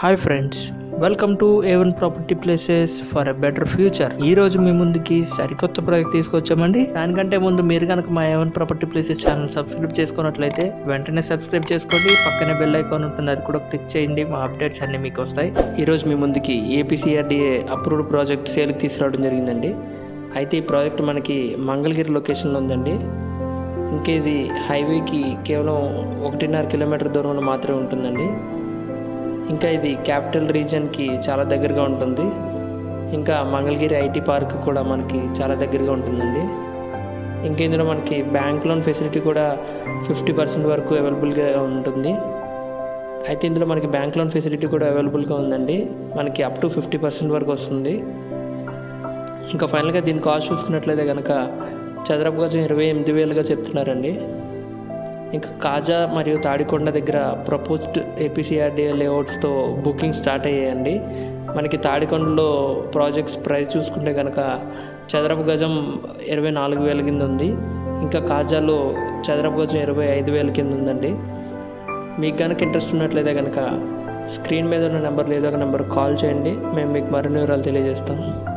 Hi friends welcome to A one property places for a better future ఈ రోజు మీ ముందుకి సరికొత్త ప్రాజెక్ట్ తీసుకొచ్చామండి. దానికంటే ముందు మీరు కనుక మా A one property places channel subscribe చేసుకున్నట్లయితే వెంటనే సబ్స్క్రైబ్ చేసుకోండి. పక్కనే బెల్ ఐకాన్ ఉంటుంది అది కూడా క్లిక్ చేయండి. మా అప్డేట్స్ అన్ని మీకు వస్తాయి. ఈ రోజు మీ ముందుకి ఏపీసీఆర్డీఏ అప్రూవ్డ్ ప్రాజెక్ట్ సేల్కి తీసుకురావడం జరిగిందండి. అయితే ఈ ప్రాజెక్ట్ మనకి మంగళగిరి లొకేషన్లో ఉందండి. ఇంకేది హైవేకి కేవలం ఒకటిన్నర కిలోమీటర్ దూరంలో మాత్రమే ఉంటుందండి. ఇంకా ఇది క్యాపిటల్ రీజన్కి చాలా దగ్గరగా ఉంటుంది. ఇంకా మంగళగిరి ఐటీ పార్క్ కూడా మనకి చాలా దగ్గరగా ఉంటుందండి. ఇంకా ఇందులో మనకి బ్యాంక్ లోన్ ఫెసిలిటీ కూడా ఫిఫ్టీ పర్సెంట్ వరకు అవైలబుల్గా ఉంటుంది. అయితే ఇందులో మనకి బ్యాంక్ లోన్ ఫెసిలిటీ కూడా అవైలబుల్గా ఉందండి. మనకి అప్ టు ఫిఫ్టీ పర్సెంట్ వరకు వస్తుంది. ఇంకా ఫైనల్గా దీని కాస్ట్ చూసుకున్నట్లయితే కనుక చదరపు గజం ఇరవై ఎనిమిది వేలుగా చెప్తున్నారండి. ఇంకా కాజా మరియు తాడికొండ దగ్గర ప్రపోజ్డ్ ఏపీసీఆర్డీఏ లేఅవుట్స్తో బుకింగ్ స్టార్ట్ అయ్యాయండి. మనకి తాడికొండలో ప్రాజెక్ట్స్ ప్రైస్ చూసుకుంటే కనుక చదరపు గజం ఇరవై నాలుగు వేల కింద ఉంది. ఇంకా కాజాలో చదరపు గజం ఇరవై ఐదు వేల కింద ఉందండి. మీకు కనుక ఇంట్రెస్ట్ ఉన్నట్లయితే కనుక స్క్రీన్ మీద ఉన్న నెంబర్ లేదో ఒక నెంబర్ కాల్ చేయండి. మేము మీకు మరిన్ని వివరాలు తెలియజేస్తాం.